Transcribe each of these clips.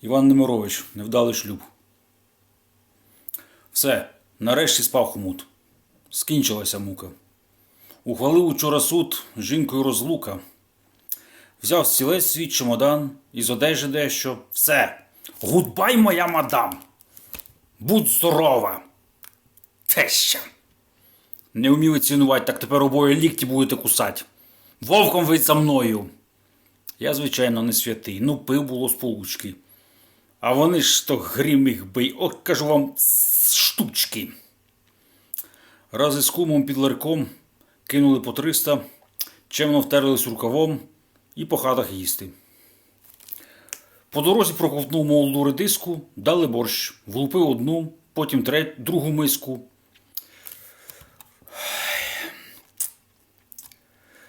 Іван Немирович, невдалий шлюб. Все, нарешті спав хомут. Скінчилася мука. Ухвалив учора суд з жінкою розлука. Взяв стілець свій чемодан із одежі дещо. Все. Гудбай, моя мадам. Будь здорова. Теща. Не вміли цінувати, так тепер обоє лікті будете кусати. Вовком ви за мною. Я, звичайно, не святий. Ну, пив було з получки. А вони ж то грім їх бий. Ох, кажу вам, штучки. Раз із кумом під ларьком кинули по 300, чемно втерлись рукавом і по хатах їсти. По дорозі проковтнув молоду редиску, дали борщ, влупив одну, потім треть, другу миску.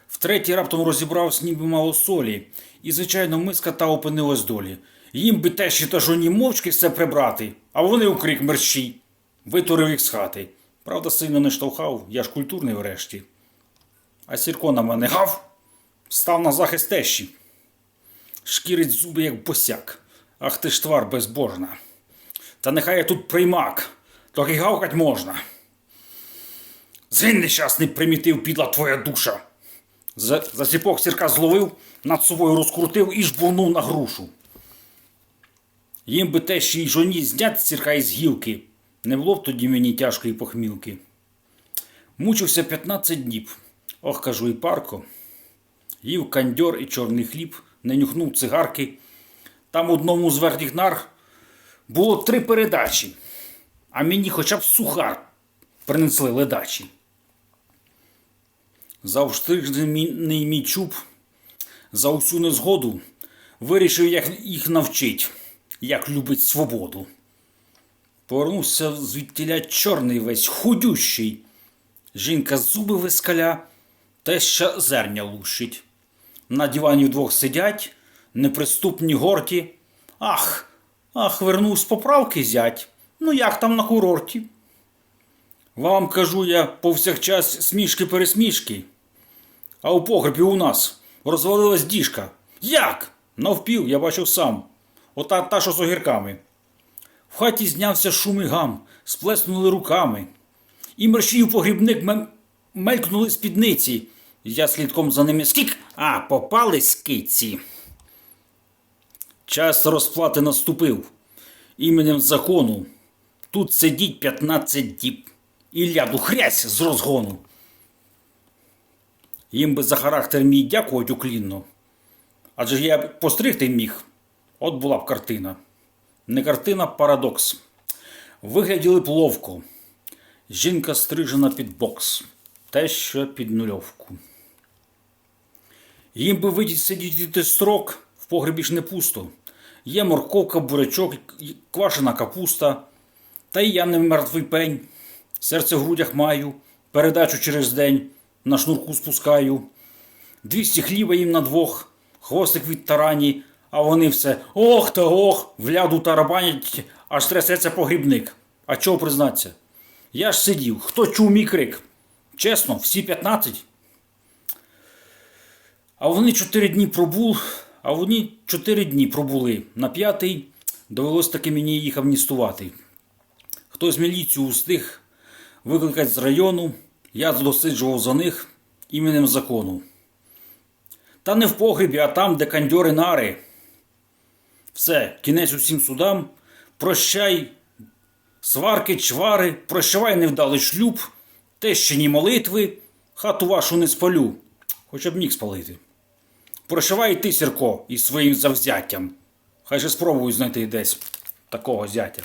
Втретє раптом розібрався, ніби мало солі, і, звичайно, миска та опинилась долі. Їм би те, що та жоні мовчки все прибрати, а вони у крик мерщій. Витурив їх з хати. Правда, сильно не штовхав, я ж культурний врешті. А Сірко на мене гав, став на захист тещі. Шкірить зуби, як босяк. Ах ти ж твар безбожна. Та нехай я тут приймак, так гавкать можна. Згинь нещасний примітив підла твоя душа. За, за сірка зловив, над собою розкрутив і жбурнув на грушу. Їм би те, що й жоні знять сірка із гілки, не було б тоді мені тяжкої похмілки. Мучився 15 днів. Ох, кажу, і парко. Їв кандьор і чорний хліб, не нюхнув цигарки. Там одному з верхніх нар було три передачі, а мені хоча б сухар принесли ледачі. Завштижний мій чуб за усю незгоду вирішив як їх навчить, як любить свободу. Повернувся звідтіля чорний весь худющий. Жінка зуби вискаля, теща зерня лущить. На дивані вдвох сидять, неприступні горті. Ах, ах, вернув з поправки зять. Ну як там на курорті? Вам кажу я повсякчас смішки-пересмішки. А у погребі у нас розвалилась діжка. Як? Навпів, я бачив сам. Ота та, що з огірками. В хаті знявся шум і гам, сплеснули руками. І мерщів погрібник мем... мелькнули спідниці. Я слідком за ними скік, а попали скиці. Час розплати наступив. Іменем закону. Тут сидіть 15 діб. І ляду хрясь з розгону. Їм би за характер мій дякувати уклінно. Адже я постригти міг. От була б картина. Не картина, парадокс. Вигляділи б ловко. Жінка стрижена під бокс, те що під нульовку. Їм би видіть сидіти строк, в погребі ж не пусто. Є морковка, бурячок, квашена капуста. Та й я не мертвий пень. Серце в грудях маю, передачу через день на шнурку спускаю. Двісті хліба їм на двох, хвостик від тарані, а вони все ох та ох, в ляду тарабанять, аж трясеться погрібник. А чого признаться? Я ж сидів, хто чув мій крик? Чесно, всі 15. А вони чотири дні пробул, а вони чотири дні пробули. На п'ятий довелось таки мені їх амністувати. Хтось міліцію устиг викликати з району, я досиджував за них іменем закону. Та не в погребі, а там, де кандьори нари. Все, кінець усім судам. Прощай, сварки, чвари, прощавай невдалий шлюб, тещині молитви, хату вашу не спалю, хоча б міг спалити. Прощавай ти, Сірко, із своїм завзяттям. Хай же спробую знайти десь такого зятя.